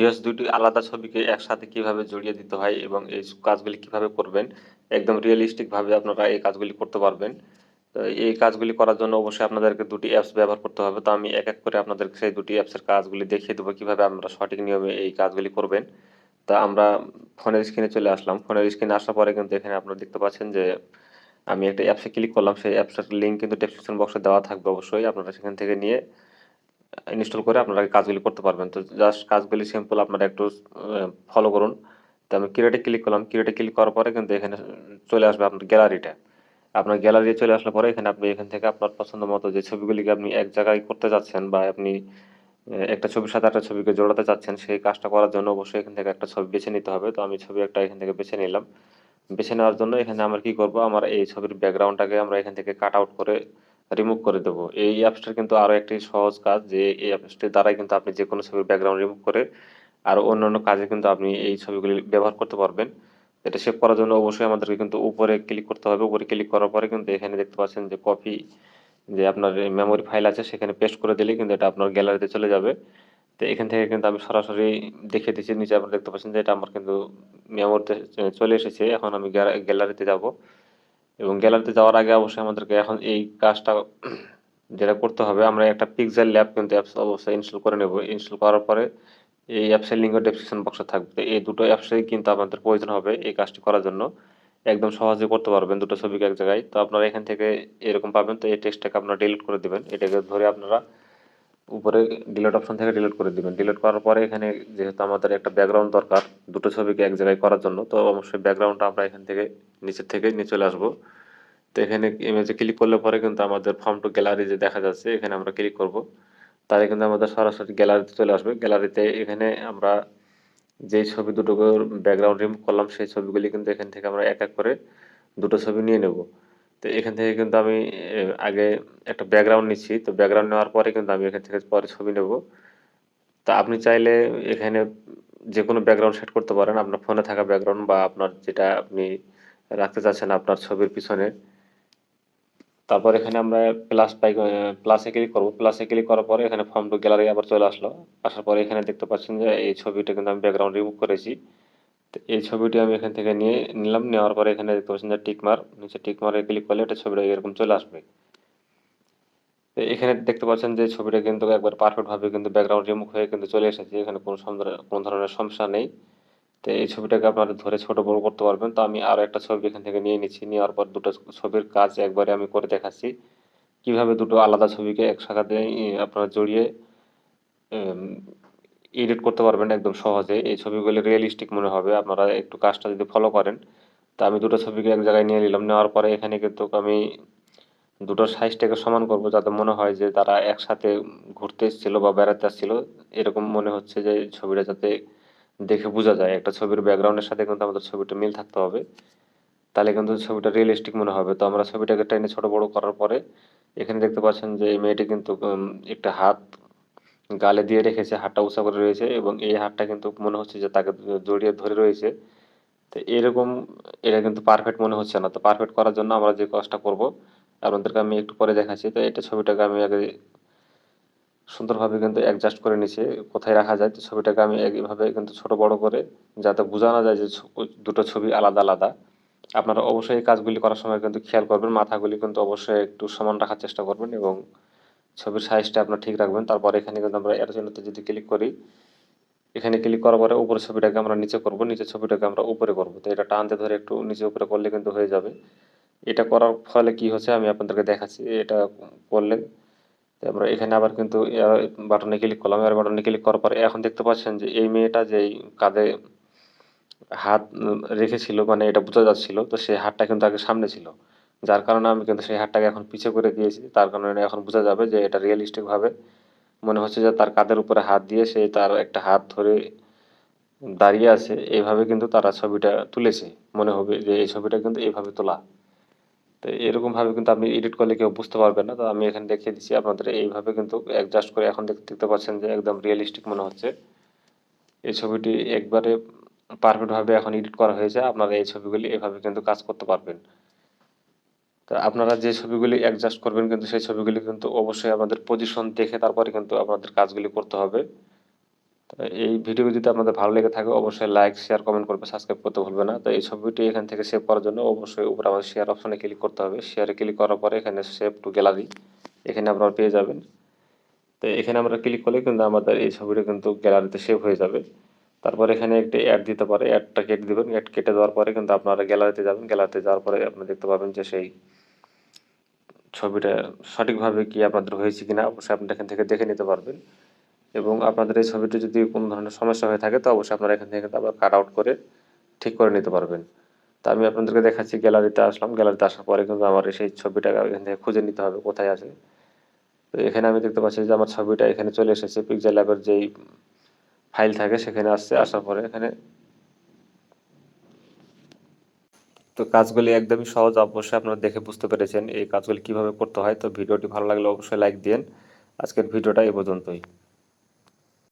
Viewers দুটি আলাদা ছবিকে একসাথে কীভাবে জড়িয়ে দিতে হয় এবং এই কাজগুলি কীভাবে করবেন, একদম রিয়েলিস্টিক ভাবে আপনারা এই কাজগুলি করতে পারবেন। তো এই কাজগুলি করার জন্য অবশ্যই আপনাদেরকে দুটি অ্যাপস ব্যবহার করতে হবে। তো আমি এক এক করে আপনাদেরকে সেই দুটি অ্যাপসের কাজগুলি দেখিয়ে দেবো কীভাবে আমরা সঠিক নিয়মে এই কাজগুলি করবেন। তা আমরা ফোনের স্ক্রিনে চলে আসলাম। ফোনের স্ক্রিনে আসার পরে কিন্তু এখানে আপনারা দেখতে পাচ্ছেন যে আমি একটা অ্যাপসে ক্লিক করলাম। সেই অ্যাপসের লিঙ্ক কিন্তু ডেসক্রিপশন বক্সে দেওয়া থাকবে অবশ্যই। আপনারা সেখান থেকে নিয়ে ইনস্টল করে আপনারা কাজগুলি করতে পারবেন। তো জাস্ট কাজগুলি সিম্পল আপনারা একটু ফলো করুন। তো আমি ক্রিয়েটে ক্লিক করলাম। ক্রিয়েটে ক্লিক করার পরে কিন্তু এখানে চলে আসবে আপনার গ্যালারিটা আপনার গ্যালারি চলে আসলে পরে এখানে আপনি, এখান থেকে আপনার পছন্দ মতো যে ছবিগুলিকে আপনি এক জায়গায় করতে যাচ্ছেন বা আপনি একটা ছবির সাথে একটা ছবিকে জোড়াতে চাচ্ছেন, সেই কাজটা করার জন্য অবশ্যই এখান থেকে একটা ছবি বেছে নিতে হবে। তো আমি ছবি একটা এখান থেকে বেছে নিলাম। বেছে নেওয়ার জন্য এখানে আমরা কি করব? আমার এই ছবির ব্যাকগ্রাউন্ডটাকে আমরা এখান থেকে কাট আউট করে রিমুভ করে দেবো। এই অ্যাপসটার কিন্তু আরও একটি সহজ কাজ যে, এই অ্যাপসটির দ্বারাই কিন্তু আপনি যে কোনো ছবির ব্যাকগ্রাউন্ড রিমুভ করে আর অন্যান্য কাজে কিন্তু আপনি এই ছবিগুলি ব্যবহার করতে পারবেন। এটা সেভ করার জন্য অবশ্যই আমাদেরকে কিন্তু উপরে ক্লিক করতে হবে। উপরে ক্লিক করার পরে কিন্তু এখানে দেখতে পাচ্ছেন যে কপি যে আপনার মেমোরি ফাইল আছে, সেখানে পেস্ট করে দিলেই কিন্তু এটা আপনার গ্যালারিতে চলে যাবে। তো এখান থেকে কিন্তু আমি সরাসরি দেখে দিচ্ছি, নিচে আপনারা দেখতে পাচ্ছেন যে এটা আমার কিন্তু মেমোরিতে চলে এসেছে। এখন আমি গ্যালারিতে যাব। এবং গ্যালারিতে যাওয়ার আগে অবশ্যই আমাদেরকে এখন এই কাজটা যেটা করতে হবে, আমরা একটা পিক্সেল ল্যাব কিন্তু অ্যাপস অবশ্যই ইনস্টল করে নেব। ইনস্টল করার পরে এই অ্যাপসের লিঙ্ক ডেসক্রিপশন বক্সে থাকবে। এই দুটো অ্যাপসেই কিন্তু আমাদের প্রয়োজন হবে এই কাজটি করার জন্য। একদম সহজে করতে পারবেন দুটো ছবিকে এক জায়গায়। তো আপনারা এখান থেকে এরকম পাবেন, তো এই টেক্সটটাকে আপনারা ডিলিট করে দেবেন। এটাকে ধরে আপনারা উপরে ডিলেট অপশন থেকে ডিলিট করে দিবেন। ডিলিট করার পরে এখানে যেহেতু আমাদের একটা ব্যাকগ্রাউন্ড দরকার, দুটো ছবিকে এক জায়গায় করার জন্য, তো অবশ্যই ব্যাকগ্রাউন্ডটা আমরা এখান থেকে নিচের থেকে নিয়ে চলে আসব। তো এখানে ইমেজে ক্লিক করলে পরে কিন্তু আমাদের ফর্ম টু গ্যালারি যে দেখা যাচ্ছে, এখানে আমরা ক্লিক করব। তাহলে কিন্তু আমাদের সরাসরি গ্যালারিতে চলে আসবে। গ্যালারিতে এখানে আমরা যেই ছবি দুটো ব্যাকগ্রাউন্ড রিমুভ করলাম, সেই ছবিগুলি কিন্তু এখান থেকে আমরা এক এক করে দুটো ছবি নিয়ে নেব। তো এখান থেকে কিন্তু আমি আগে একটা ব্যাকগ্রাউন্ড নিচ্ছি। তো ব্যাকগ্রাউন্ড নেওয়ার পরে কিন্তু আমি এখান থেকে পরে ছবি নেব। তা আপনি চাইলে এখানে যে কোনো ব্যাকগ্রাউন্ড সেট করতে পারেন। আপনার ফোনে থাকা ব্যাকগ্রাউন্ড বা আপনার যেটা আপনি রাখতে চাচ্ছেন আপনার ছবির পিছনে। তারপর এখানে আমরা প্লাস পাই প্লাসে ক্লিক করব। প্লাসে ক্লিক করার পরে এখানে ফর্ম টু গ্যালারি আবার চলে আসলো। আসার পরে এখানে দেখতে পাচ্ছেন যে এই ছবিটা কিন্তু আমি ব্যাকগ্রাউন্ড রিমুভ করেছি। তো এই ছবিটি আমি এখান থেকে নিয়ে নিলাম, নেওয়ার পরে এখানে দেখতে পাচ্ছেন যে টিকমার নিচে টিকমারে ক্লিক করলে এটা ছবিটা এরকম চলে আসবে। তো এখানে দেখতে পাচ্ছেন যে ছবিটা কিন্তু একবার পারফেক্ট ভাবে কিন্তু ব্যাকগ্রাউন্ড রিমুভ হয়ে কিন্তু চলে এসেছে, এখানে কোনো কোনো ধরনের সমস্যা নেই। তো এই ছবিটাকে আপনারা ধরে ছোট বড় করতে পারবেন। তো আমি আরও একটা ছবি এখান থেকে নিয়ে নিচ্ছি, নেওয়ার পর দুটো ছবির কাজ একবারে আমি করে দেখাচ্ছি। কীভাবে দুটো আলাদা ছবিকে একসাথে আপনারা জড়িয়ে এডিট করতে পারবেন একদম সহজে। এই ছবিগুলি রিয়েলিস্টিক মনে হবে। আপনারা একটু কাজটা যদি ফলো করেন, তা আমি দুটো ছবিকে এক জায়গায় নিয়ে নিলাম। নেওয়ার পরে এখানে কিন্তু আমি দুটো সাইজটাকে সমান করব, যাতে মনে হয় যে তারা একসাথে ঘুরতে এসেছিল বা বেড়াতে আসছিল এরকম মনে হচ্ছে যে ছবিটা যাতে দেখে বোঝা যায়। একটা ছবির ব্যাকগ্রাউন্ডের সাথে কিন্তু আমাদের ছবিটা মিল থাকতে হবে। তাহলে কিন্তু ছবিটা রিয়েলিস্টিক মনে হবে। তো আমরা ছবিটাকে টেনে ছোট বড় করার পরে, এখানে দেখতে পাচ্ছেন যে এই মেয়েটি কিন্তু একটা হাত গালে দিয়ে রেখেছে, হাতটা উঁচা করে রয়েছে এবং এই হাতটা কিন্তু মনে হচ্ছে যে তাকে জড়িয়ে ধরে রয়েছে। তো এরকম, এটা কিন্তু পারফেক্ট মনে হচ্ছে না। তো পারফেক্ট করার জন্য আমরা যে কাজটা করব, আপনাদেরকে আমি একটু পরে দেখাচ্ছি। তো এটা ছবিটাকে আমি আগে সুন্দরভাবে কিন্তু অ্যাডজাস্ট করে নিছি কোথায় রাখা যায়। তো ছবিটাকে আমি এইভাবে কিন্তু ছোট বড় করে যাতে বোঝা না যায় যে দুটো ছবি আলাদা আলাদা। আপনারা অবশ্যই এই কাজগুলি করার সময় কিন্তু খেয়াল করবেন, মাথাগুলি কিন্তু অবশ্যই একটু সমান রাখার চেষ্টা করবেন এবং ছবির সাইজটা আপনার ঠিক রাখবেন। তারপর এখানে কিন্তু আমরা জন্য যদি ক্লিক করি, এখানে ক্লিক করার পরে উপরে ছবিটাকে আমরা নিচে করব নিচে ছবিটাকে আমরা উপরে করব। তো এটা টানতে ধরে একটু নিচে উপরে করলে কিন্তু হয়ে যাবে। এটা করার ফলে কি হচ্ছে, আমি আপনাদেরকে দেখাচ্ছি, এটা করলে। আমরা এখানে আবার কিন্তু বাটনে ক্লিক করলাম। এর বাটনে ক্লিক করার পরে এখন দেখতে পাচ্ছেন যে এই মেয়েটা যেই কাঁধে হাত রেখেছিল মানে এটা বোঝা যাচ্ছিল, তো সেই হাতটা কিন্তু আগে সামনে ছিল। যার কারণে আমি কিন্তু সেই হাতটাকে এখন পিছে করে দিয়েছি। তার কারণে এখন বোঝা যাবে যে এটা রিয়েলিস্টিক ভাবে মনে হচ্ছে যে তার কাঁধের উপরে হাত দিয়ে সে তার একটা হাত ধরে দাঁড়িয়ে আছে। এইভাবে কিন্তু তারা ছবিটা তুলেছে। মনে হবে যে এই ছবিটা কিন্তু এইভাবে তোলা। তো এরকমভাবে কিন্তু আপনি এডিট করলে কেউ বুঝতে পারবেন না। তো আমি এখানে দেখিয়ে দিচ্ছি আপনাদের এইভাবে কিন্তু অ্যাডজাস্ট করে এখন দেখতে পাচ্ছেন যে একদম রিয়েলিস্টিক মনে হচ্ছে। এই ছবিটি একবারে পারফেক্টভাবে এখন এডিট করা হয়েছে। আপনারা এই ছবিগুলি এভাবে কিন্তু কাজ করতে পারবেন। তো আপনারা যে ছবিগুলি অ্যাডজাস্ট করবেন কিন্তু সেই ছবিগুলি কিন্তু অবশ্যই আমাদের পজিশন দেখে তারপরে কিন্তু আপনাদের কাজগুলি করতে হবে। তো এই ভিডিও যদি আপনাদের ভালো লেগে থাকে, অবশ্যই লাইক শেয়ার কমেন্ট করবে সাবস্ক্রাইব করতে ভুলবে না। তো এই ছবিটি এখান থেকে সেভ করার জন্য অবশ্যই উপরে আমাদের শেয়ার অপশনে ক্লিক করতে হবে। শেয়ারে ক্লিক করার পরে এখানে সেভ টু গ্যালারি এখানে আপনারা পেয়ে যাবেন। তো এখানে আমরা ক্লিক করলে কিন্তু আমাদের এই ছবিটা কিন্তু গ্যালারিতে সেভ হয়ে যাবে। তারপর এখানে একটি অ্যাড দিতে পারে অ্যাডটা কেটে দেবেন। অ্যাড কেটে দেওয়ার পরে কিন্তু আপনারা গ্যালারিতে যাবেন। গ্যালারিতে যাওয়ার পরে আপনি দেখতে পাবেন যে সেই ছবিটা সঠিকভাবে কি আপনাদের হয়েছে কিনা অবশ্যই আপনারা এখান থেকে দেখে নিতে পারবেন। এবং আপনাদের এই ছবিটি যদি কোনো ধরনের সমস্যা হয়ে থাকে, তো অবশ্যই আপনারা এখান থেকে আবার কাট আউট করে ঠিক করে নিতে পারবেন। তা আমি আপনাদেরকে দেখাচ্ছি গ্যালারিতে আসলাম। গ্যালারিতে আসার পরে কিন্তু আমার সেই ছবিটা এখান থেকে খুঁজে নিতে হবে, কোথায় আছে। তো এখানে আমি দেখতে পাচ্ছি যে আমার ছবিটা এখানে চলে এসেছে। পিকচার ল্যাবের যেই ফাইল থাকে, সেখানে আসছে। আসার পরে এখানে তো কাজগুলি একদমই সহজ অবশ্যই আপনারা দেখে বুঝতে পেরেছেন এই কাজগুলি কীভাবে করতে হয়। তো ভিডিওটি ভালো লাগলে অবশ্যই লাইক দিন আজকের ভিডিওটা এই পর্যন্তই।